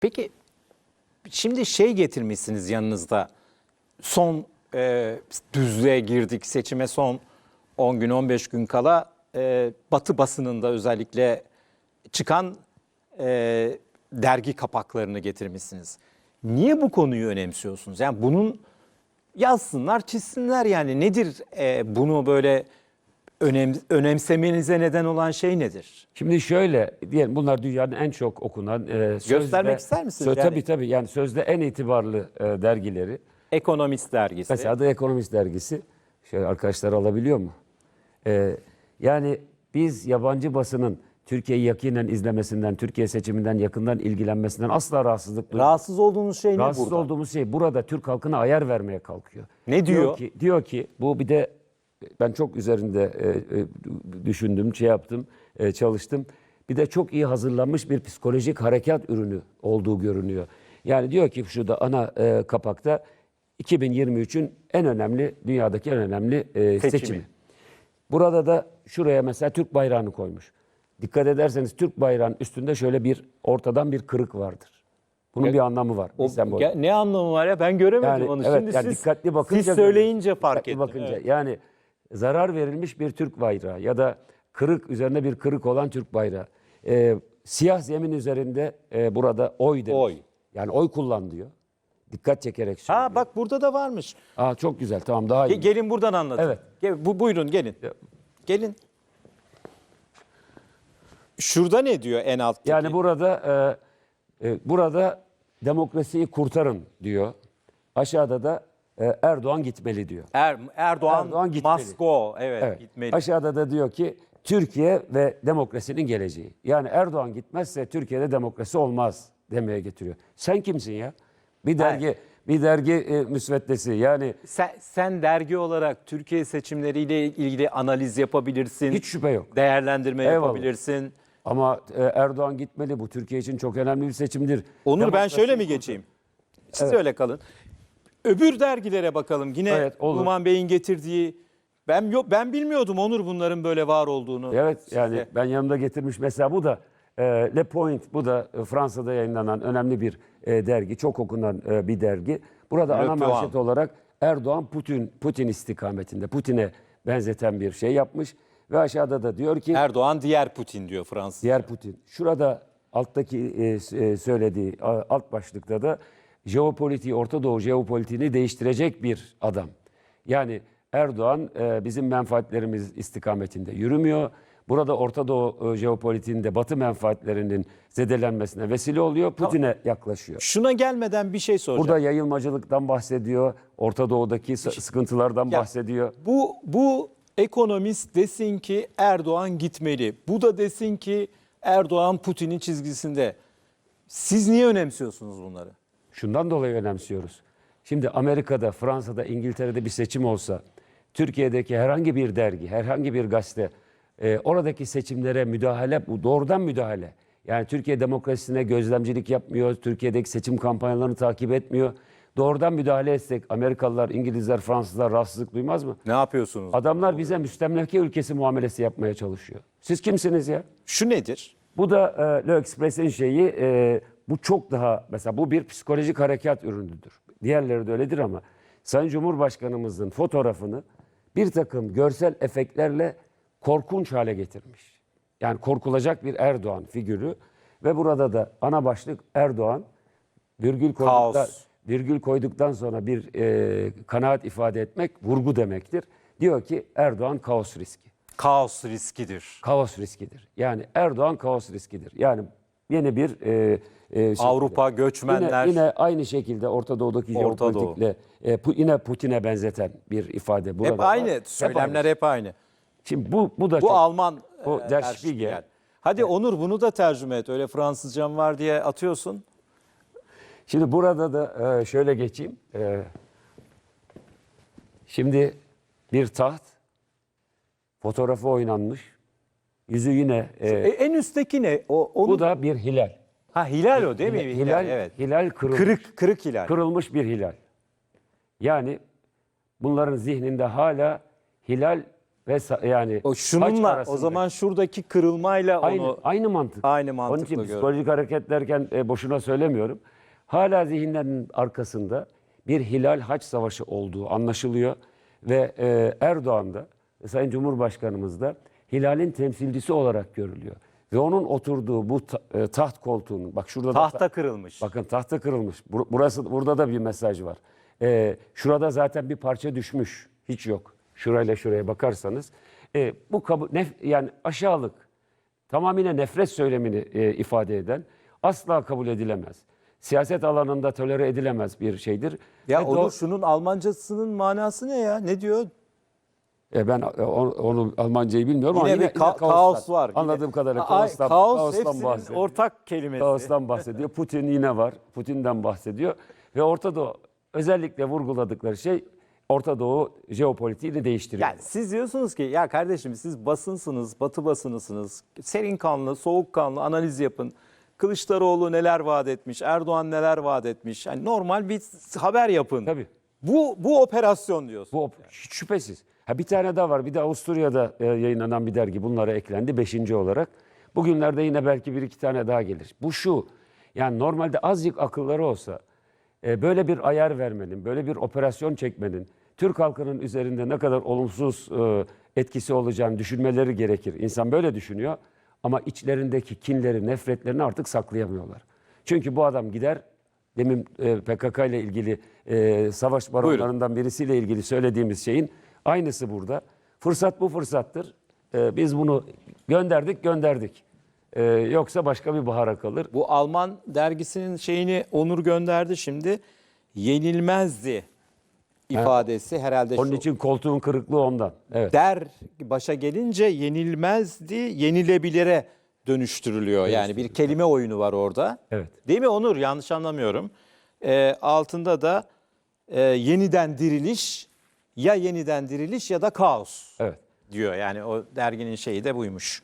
Peki şimdi şey getirmişsiniz yanınızda. Son e, düzlüğe girdik seçime son 10 gün 15 gün kala e, Batı basınında özellikle çıkan e, dergi kapaklarını getirmişsiniz. Niye bu konuyu önemsiyorsunuz? Yani bunun yazsınlar, çizsinler yani nedir e, bunu böyle önem, önemsemenize neden olan şey nedir? Şimdi şöyle diyelim bunlar dünyanın en çok okunan e, sözde, Göstermek ister misiniz? Sö- Yani- Tabii tabii yani sözde en itibarlı e, dergileri. Ekonomist dergisi. Mesela adı Ekonomist dergisi. Şöyle arkadaşlar alabiliyor mu? E, yani biz yabancı basının Türkiye'yi yakinen izlemesinden, Türkiye seçiminden yakından ilgilenmesinden asla rahatsızlık duymuyoruz. Rahatsız olduğunuz şey ne Rahatsız burada? olduğumuz şey burada Türk halkına ayar vermeye kalkıyor. Ne diyor? ki, diyor ki bu bir de ben çok üzerinde e, e, düşündüm, şey yaptım, e, çalıştım. Bir de çok iyi hazırlanmış bir psikolojik harekat ürünü olduğu görünüyor. Yani diyor ki şurada ana kapakta 2023'ün en önemli, dünyadaki en önemli Seçimi. seçimi. Burada da şuraya mesela Türk bayrağını koymuş. Dikkat ederseniz Türk bayrağının üstünde şöyle bir ortadan bir kırık vardır. Bunun bir anlamı var. O, sembol. ya- ne anlamı var ya ben göremedim Yani onu. evet, Şimdi yani siz, dikkatli bakınca siz söyleyince görüyoruz. fark Dikkatli ettim. bakınca Evet. yani zarar verilmiş bir Türk bayrağı ya da kırık üzerine bir kırık olan Türk bayrağı. Ee, siyah zemin üzerinde e, burada oy demiş. Oy. Yani oy kullan diyor. Dikkat çekerek söylüyor. Ha bak burada da varmış. Aa, çok güzel tamam daha Ge- iyi. gelin buradan anlatın. Evet. Bu, buyurun gelin. Gelin. Şurada ne diyor en alttaki? Yani burada e, e, burada demokrasiyi kurtarın diyor. Aşağıda da e, Erdoğan gitmeli diyor. er, Erdoğan, Erdoğan gitmeli. must go. Evet, Evet. gitmeli. Aşağıda da diyor ki Türkiye ve demokrasinin geleceği. Yani Erdoğan gitmezse Türkiye'de demokrasi olmaz demeye getiriyor. Sen kimsin ya? Bir dergi bir dergi e, müsveddesi. Yani Sen, sen dergi olarak Türkiye seçimleriyle ilgili analiz yapabilirsin. hiç şüphe yok. değerlendirme Eyvallah. yapabilirsin. Ama e, Erdoğan gitmeli. Bu Türkiye için çok önemli bir seçimdir. Onur ben şöyle mi geçeyim? Siz öyle kalın. Öbür dergilere bakalım. Yine Evet, olur. Numan Bey'in getirdiği ben yok ben bilmiyordum Onur bunların böyle var olduğunu. Evet Size. yani ben yanımda getirmiş mesela bu da e, Le Point bu da e, Fransa'da yayınlanan önemli bir e, dergi çok okunan e, bir dergi. Burada Le ana manşet olarak Erdoğan Putin Putin istikametinde Putin'e benzeten bir şey yapmış ve aşağıda da diyor ki Erdoğan diğer Putin diyor Fransız. diğer Putin. Şurada alttaki e, e, söylediği alt başlıkta da jeopolitiği Orta Doğu jeopolitiğini değiştirecek bir adam. Yani Erdoğan e, bizim menfaatlerimiz istikametinde yürümüyor. Burada Orta Doğu e, jeopolitiğinde Batı menfaatlerinin zedelenmesine vesile oluyor. Putin'e yaklaşıyor. Şuna gelmeden bir şey soracağım. Burada yayılmacılıktan bahsediyor. Orta Doğu'daki s- sıkıntılardan Ya, bahsediyor. Bu bu ekonomist desin ki Erdoğan gitmeli. Bu da desin ki Erdoğan Putin'in çizgisinde. Siz niye önemsiyorsunuz bunları? Şundan dolayı önemsiyoruz. Şimdi Amerika'da, Fransa'da, İngiltere'de bir seçim olsa, Türkiye'deki herhangi bir dergi, herhangi bir gazete, e, oradaki seçimlere müdahale, bu doğrudan müdahale. Yani Türkiye demokrasisine gözlemcilik yapmıyor, Türkiye'deki seçim kampanyalarını takip etmiyor. Doğrudan müdahale etsek Amerikalılar, İngilizler, Fransızlar rahatsızlık duymaz mı? Ne yapıyorsunuz? Adamlar bize müstemleke ülkesi muamelesi yapmaya çalışıyor. Siz kimsiniz ya? Şu nedir? Bu da e, Le Express'in şeyi e, bu çok daha mesela bu bir psikolojik harekat ürünüdür. Diğerleri de öyledir ama Sayın Cumhurbaşkanımızın fotoğrafını bir takım görsel efektlerle korkunç hale getirmiş. Yani korkulacak bir Erdoğan figürü ve burada da ana başlık Erdoğan virgül koyduktan, virgül koyduktan sonra bir e, kanaat ifade etmek vurgu demektir. Diyor ki Erdoğan kaos riski Kaos riskidir. kaos riskidir. Yani Erdoğan kaos riskidir. Yani yeni bir e, e, şey- Avrupa göçmenler. Yine, yine aynı şekilde Orta Doğu'daki Orta jeopolitikle e, pu- yine Putin'e benzeten bir ifade burada hep var. aynı. Söylemler hep aynı. Şimdi bu bu da Bu çok Alman o e, Der Spiegel. Hadi Onur bunu da tercüme et. Öyle Fransızcam var diye atıyorsun. Şimdi burada da e, şöyle geçeyim. E, şimdi bir taht fotoğrafı oynanmış. Yüzü yine e, E, en üstteki ne? O onu bu da bir hilal. ha hilal o değil mi? Hilal, Hilal, evet. hilal kırılmış. Kırık kırık hilal. kırılmış bir hilal. Yani bunların zihninde hala hilal ve yani O haç şununla o zaman şuradaki kırılmayla aynı onu aynı mantık. Aynı Onun mantıkla için görüyorum. psikolojik hareket derken e, boşuna söylemiyorum. Hala zihinlerin arkasında bir hilal haç savaşı olduğu anlaşılıyor ve e, Erdoğan da Sayın Cumhurbaşkanımız da hilalin temsilcisi olarak görülüyor. Ve onun oturduğu bu e, taht koltuğunun bak şurada da tahta kırılmış. Bakın tahta kırılmış. Bur- Burası burada da bir mesaj var. Ee, şurada zaten bir parça düşmüş. Hiç yok. Şurayla şuraya bakarsanız e, bu kabul nef- yani aşağılık tamamıyla nefret söylemini e, ifade eden asla kabul edilemez. Siyaset alanında tolere edilemez bir şeydir. Ya Ve do- şunun Almancasının manası ne ya? Ne diyor? E, ben e, onu, onu Almancayı bilmiyorum ama Yine yine, bir ka- yine kaos var. Yine- Anladığım kadarıyla Ay, kaostan, kaos kaostan bahsediyor. ortak kelimesi. Kaostan bahsediyor. Putin yine var. Putin'den bahsediyor. Ve Orta Doğu özellikle vurguladıkları şey Orta Doğu jeopolitiğini değiştiriyor. Yani siz diyorsunuz ki ya kardeşim siz basınsınız, batı basınısınız. Serin kanlı, soğuk kanlı analiz yapın. Kılıçdaroğlu neler vaat etmiş, Erdoğan neler vaat etmiş. Yani normal bir haber yapın. Tabii. Bu bu operasyon diyorsun. Bu hiç şüphesiz. Ha bir tane daha var. Bir de Avusturya'da e, yayınlanan bir dergi bunlara eklendi beşinci olarak. Bugünlerde yine belki bir iki tane daha gelir. Bu şu. Yani normalde azıcık akılları olsa e, böyle bir ayar vermenin, böyle bir operasyon çekmenin Türk halkının üzerinde ne kadar olumsuz e, etkisi olacağını düşünmeleri gerekir. İnsan böyle düşünüyor ama içlerindeki kinleri, nefretlerini artık saklayamıyorlar. Çünkü bu adam gider demin e, PKK ile ilgili e, savaş baronlarından birisiyle ilgili söylediğimiz şeyin aynısı burada. Fırsat bu fırsattır. E, biz bunu gönderdik gönderdik. E, yoksa başka bir bahara kalır. Bu Alman dergisinin şeyini Onur gönderdi şimdi. Yenilmezdi ifadesi herhalde Onun şu. için koltuğun kırıklığı ondan. Evet. der başa gelince yenilmezdi, yenilebilire dönüştürülüyor. Yani bir kelime oyunu var orada. Evet. Değil mi Onur? Yanlış anlamıyorum. Ee, altında da e, yeniden diriliş, ya yeniden diriliş ya da kaos Evet. diyor. Yani o derginin şeyi de buymuş.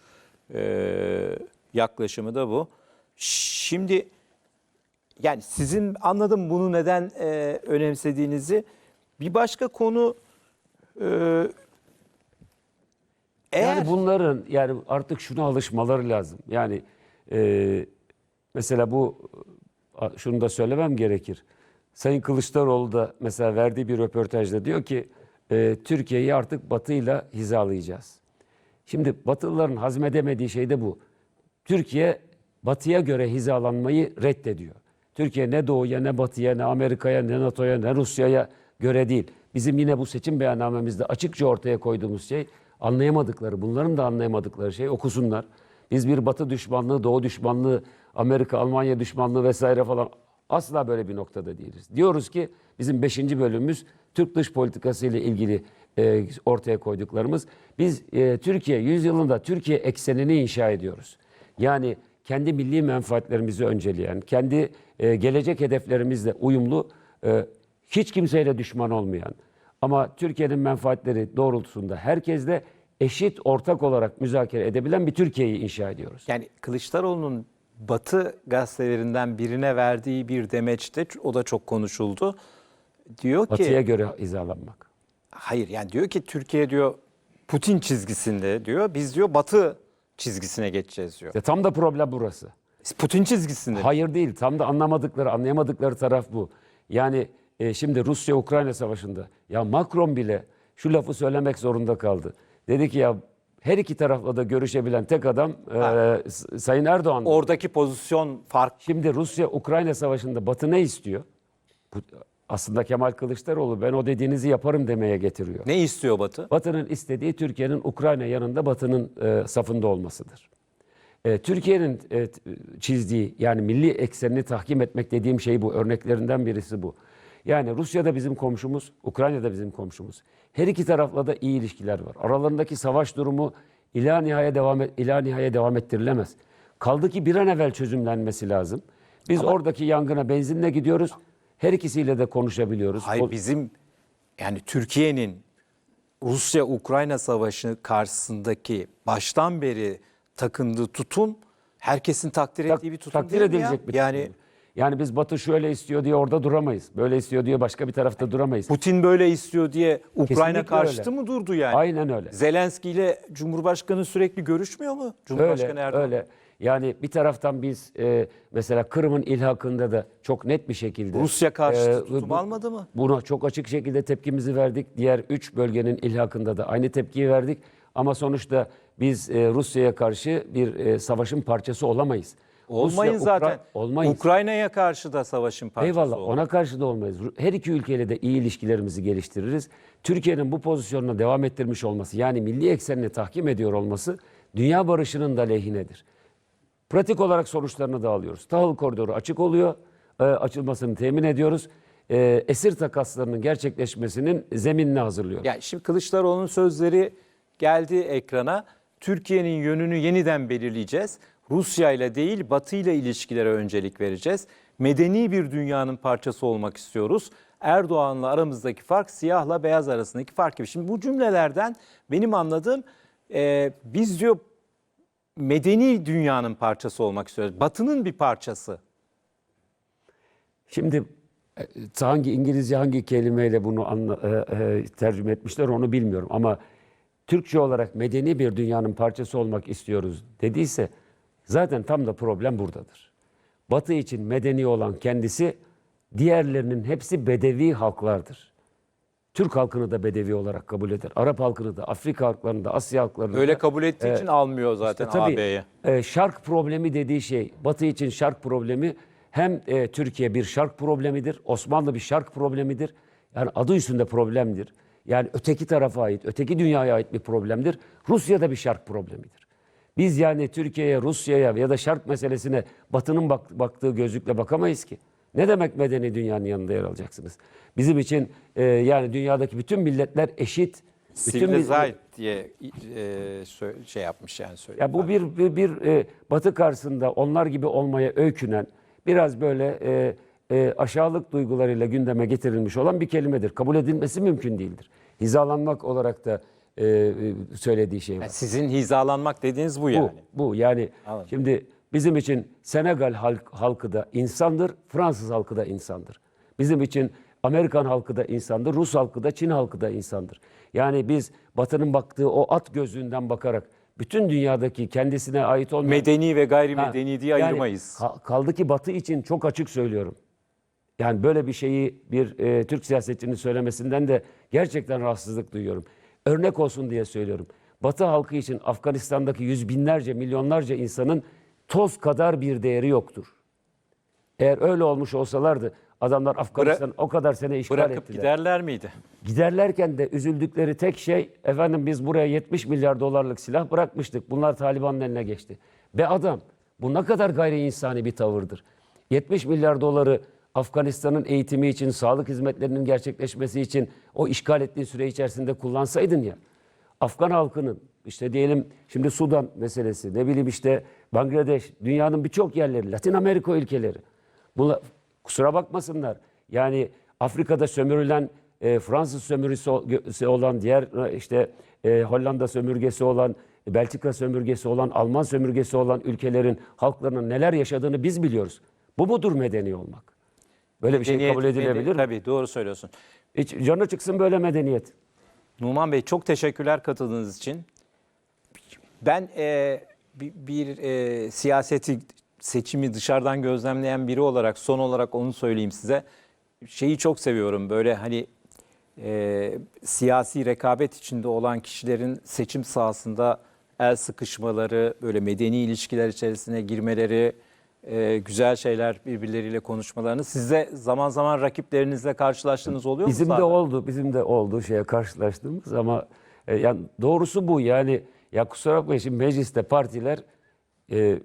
Ee, yaklaşımı da bu. Şimdi yani sizin anladım bunu neden e, önemsediğinizi. Bir başka konu e, eğer Yani bunların yani artık şuna alışmaları lazım. Yani e, mesela bu şunu da söylemem gerekir. Sayın Kılıçdaroğlu da mesela verdiği bir röportajda diyor ki e, Türkiye'yi artık Batı'yla hizalayacağız. Şimdi Batılıların hazmedemediği şey de bu. Türkiye Batı'ya göre hizalanmayı reddediyor. Türkiye ne Doğu'ya ne Batı'ya ne Amerika'ya ne NATO'ya ne Rusya'ya göre değil. Bizim yine bu seçim beyannamemizde açıkça ortaya koyduğumuz şey anlayamadıkları, bunların da anlayamadıkları şey okusunlar. Biz bir Batı düşmanlığı, Doğu düşmanlığı, Amerika, Almanya düşmanlığı vesaire falan asla böyle bir noktada değiliz. Diyoruz ki bizim 5. bölümümüz Türk dış politikası ile ilgili e, ortaya koyduklarımız. Biz e, Türkiye yüzyılında Türkiye eksenini inşa ediyoruz. Yani kendi milli menfaatlerimizi önceleyen, kendi e, gelecek hedeflerimizle uyumlu, e, hiç kimseyle düşman olmayan ama Türkiye'nin menfaatleri doğrultusunda herkesle eşit ortak olarak müzakere edebilen bir Türkiye'yi inşa ediyoruz. yani Kılıçdaroğlu'nun Batı gazetelerinden birine verdiği bir demeçte o da çok konuşuldu. Diyor ki Batı'ya göre hizalanmak. hayır yani diyor ki Türkiye diyor Putin çizgisinde diyor. Biz diyor Batı çizgisine geçeceğiz diyor. İşte tam da problem burası. Putin çizgisinde. Hayır değil. Tam da anlamadıkları, anlayamadıkları taraf bu. Yani e, şimdi Rusya-Ukrayna savaşında ya Macron bile şu lafı söylemek zorunda kaldı. Dedi ki ya her iki tarafla da görüşebilen tek adam e, Sayın Erdoğan. Oradaki pozisyon fark Şimdi Rusya-Ukrayna savaşında Batı ne istiyor? Bu, aslında Kemal Kılıçdaroğlu ben o dediğinizi yaparım demeye getiriyor. ne istiyor Batı? Batı'nın istediği Türkiye'nin Ukrayna yanında Batı'nın e, safında olmasıdır. E, Türkiye'nin e, çizdiği yani milli eksenini tahkim etmek dediğim şey bu. Örneklerinden birisi bu. Yani Rusya da bizim komşumuz, Ukrayna da bizim komşumuz. Her iki tarafla da iyi ilişkiler var. Aralarındaki savaş durumu ila nihaya devam ila nihaya devam ettirilemez. Kaldı ki bir an evvel çözümlenmesi lazım. Biz oradaki yangına benzinle gidiyoruz. Her ikisiyle de konuşabiliyoruz. Hayır bizim yani Türkiye'nin Rusya-Ukrayna savaşı karşısındaki baştan beri takındığı tutum herkesin takdir Tak- ettiği bir tutum takdir değil edilecek ya? bir tutum. Yani biz Batı şöyle istiyor diye orada duramayız. Böyle istiyor diye başka bir tarafta duramayız. Putin böyle istiyor diye Ukrayna Kesinlikle karşıtı öyle. mı durdu yani? Aynen öyle. Zelenski ile Cumhurbaşkanı sürekli görüşmüyor mu? Cumhurbaşkanı Öyle, Erdoğan. öyle. Yani bir taraftan biz e, mesela Kırım'ın ilhakında da çok net bir şekilde Rusya karşıtı e, tutum bu- almadı mı? Buna çok açık şekilde tepkimizi verdik. Diğer üç bölgenin ilhakında da aynı tepkiyi verdik. Ama sonuçta biz e, Rusya'ya karşı bir e, savaşın parçası olamayız. Olmayın Ukra- zaten. Olmayız. Ukrayna'ya karşı da savaşın parçası Eyvallah oldu. ona karşı da olmayız. Her iki ülkeyle de iyi ilişkilerimizi geliştiririz. Türkiye'nin bu pozisyonuna devam ettirmiş olması yani milli eksenini tahkim ediyor olması dünya barışının da lehinedir. Pratik olarak sonuçlarını da alıyoruz. Tahıl koridoru açık oluyor, e, açılmasını temin ediyoruz. E, esir takaslarının gerçekleşmesinin zeminini hazırlıyoruz. Yani şimdi Kılıçdaroğlu'nun sözleri geldi ekrana. Türkiye'nin yönünü yeniden belirleyeceğiz. Rusya ile değil Batı ile ilişkilere öncelik vereceğiz. Medeni bir dünyanın parçası olmak istiyoruz. Erdoğan'la aramızdaki fark siyahla beyaz arasındaki fark gibi. Şimdi bu cümlelerden benim anladığım e, biz diyor medeni dünyanın parçası olmak istiyoruz. Batı'nın bir parçası. Şimdi e, hangi İngilizce hangi kelimeyle bunu anla, e, e, tercüme etmişler onu bilmiyorum ama Türkçe olarak medeni bir dünyanın parçası olmak istiyoruz dediyse zaten tam da problem buradadır. Batı için medeni olan kendisi, diğerlerinin hepsi bedevi halklardır. Türk halkını da bedevi olarak kabul eder. Arap halkını da, Afrika halklarını da, Asya halklarını Öyle da. kabul ettiği için almıyor zaten Tabii AB'ye. e, şark problemi dediği şey, Batı için şark problemi hem e, Türkiye bir şark problemidir, Osmanlı bir şark problemidir. Yani adı üstünde problemdir. Yani öteki tarafa ait, öteki dünyaya ait bir problemdir. Rusya da bir şark problemidir. Biz yani Türkiye'ye, Rusya'ya ya da şark meselesine Batı'nın bak- baktığı gözlükle bakamayız ki. Ne demek medeni dünyanın yanında yer alacaksınız? Bizim için e, yani dünyadaki bütün milletler eşit. Civilized diye e, şey yapmış yani söylüyor. ya bu bir bir, bir, e, Batı karşısında onlar gibi olmaya öykünen, biraz böyle e, e, aşağılık duygularıyla gündeme getirilmiş olan bir kelimedir. Kabul edilmesi mümkün değildir. Hizalanmak olarak da e, e, söylediği şey var. Yani sizin hizalanmak dediğiniz bu yani. Bu, bu yani Anladım. şimdi bizim için Senegal halk, halkı da insandır, Fransız halkı da insandır. Bizim için Amerikan halkı da insandır, Rus halkı da, Çin halkı da insandır. Yani biz Batı'nın baktığı o at gözlüğünden bakarak bütün dünyadaki kendisine ait olmayan... Medeni ve Ha, gayrimedeni diye yani ayırmayız. ka- kaldı ki Batı için çok açık söylüyorum. Yani böyle bir şeyi bir e, Türk siyasetçinin söylemesinden de gerçekten rahatsızlık duyuyorum. Örnek olsun diye söylüyorum. Batı halkı için Afganistan'daki yüz binlerce, milyonlarca insanın toz kadar bir değeri yoktur. Eğer öyle olmuş olsalardı adamlar Afganistan'ı o kadar sene işgal Bırakıp ettiler. giderler miydi? Giderlerken de üzüldükleri tek şey efendim biz buraya 70 milyar dolarlık silah bırakmıştık. Bunlar Taliban'ın eline geçti. Be adam bu ne kadar gayri insani bir tavırdır. 70 milyar doları Afganistan'ın eğitimi için, sağlık hizmetlerinin gerçekleşmesi için o işgal ettiğin süre içerisinde kullansaydın ya. Afgan halkının işte diyelim şimdi Sudan meselesi, ne bileyim işte Bangladeş, dünyanın birçok yerleri, Latin Amerika ülkeleri. Bunlar, kusura bakmasınlar. Yani Afrika'da sömürülen e, Fransız sömürüsü olan, diğer e, işte e, Hollanda sömürgesi olan, Belçika sömürgesi olan, Alman sömürgesi olan ülkelerin halklarının neler yaşadığını biz biliyoruz. Bu mudur medeni olmak? Böyle bir şey kabul edilebilir mi? Tabii doğru söylüyorsun. Hiç canı çıksın böyle medeniyet. Numan Bey çok teşekkürler katıldığınız için. Ben e, bir, bir, e, siyaseti seçimi dışarıdan gözlemleyen biri olarak son olarak onu söyleyeyim size. Şeyi çok seviyorum böyle hani e, siyasi rekabet içinde olan kişilerin seçim sahasında el sıkışmaları, böyle medeni ilişkiler içerisine girmeleri, e, güzel şeyler birbirleriyle konuşmalarını. Siz de zaman zaman rakiplerinizle karşılaştığınız oluyor mu? Bizim de oldu, bizim de oldu şeye karşılaştığımız ama e, yani doğrusu bu yani ya kusura bakmayın şimdi mecliste partiler e,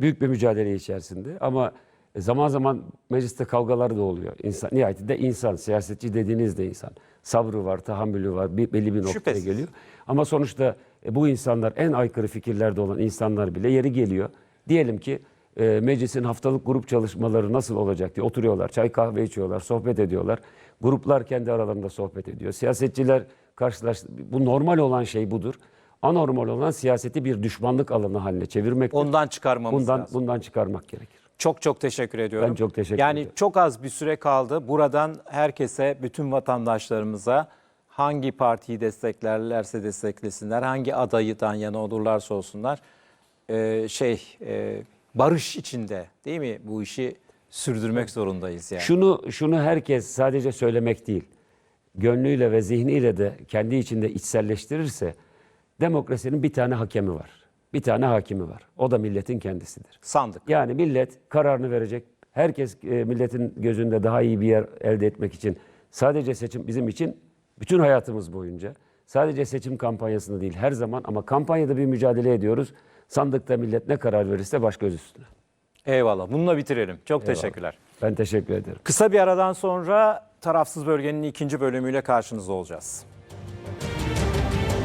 büyük bir mücadele içerisinde ama zaman zaman mecliste kavgalar da oluyor. İnsan, nihayetinde insan, siyasetçi dediğiniz de insan. Sabrı var, tahammülü var, bir, belli bir noktaya Şüphesiz. geliyor. Ama sonuçta e, bu insanlar en aykırı fikirlerde olan insanlar bile yeri geliyor. Diyelim ki e, meclisin haftalık grup çalışmaları nasıl olacak diye oturuyorlar. Çay kahve içiyorlar, sohbet ediyorlar. Gruplar kendi aralarında sohbet ediyor. Siyasetçiler karşılaş bu normal olan şey budur. Anormal olan siyaseti bir düşmanlık alanı haline çevirmek. Ondan çıkarmamız bundan lazım. bundan çıkarmak gerekir. Çok çok teşekkür ediyorum. Ben çok teşekkür yani ederim. çok az bir süre kaldı. Buradan herkese, bütün vatandaşlarımıza hangi partiyi desteklerlerse desteklesinler, hangi adayıdan yana olurlarsa olsunlar, e, şey e, barış içinde değil mi bu işi sürdürmek zorundayız yani. Şunu şunu herkes sadece söylemek değil. Gönlüyle ve zihniyle de kendi içinde içselleştirirse demokrasinin bir tane hakemi var. Bir tane hakimi var. O da milletin kendisidir. Sandık. Yani millet kararını verecek. Herkes e, milletin gözünde daha iyi bir yer elde etmek için sadece seçim bizim için bütün hayatımız boyunca sadece seçim kampanyasında değil her zaman ama kampanyada bir mücadele ediyoruz. Sandıkta millet ne karar verirse baş göz üstüne. Eyvallah. Bununla bitirelim. Çok teşekkürler. Ben teşekkür ederim. Kısa bir aradan sonra tarafsız bölgenin ikinci bölümüyle karşınızda olacağız.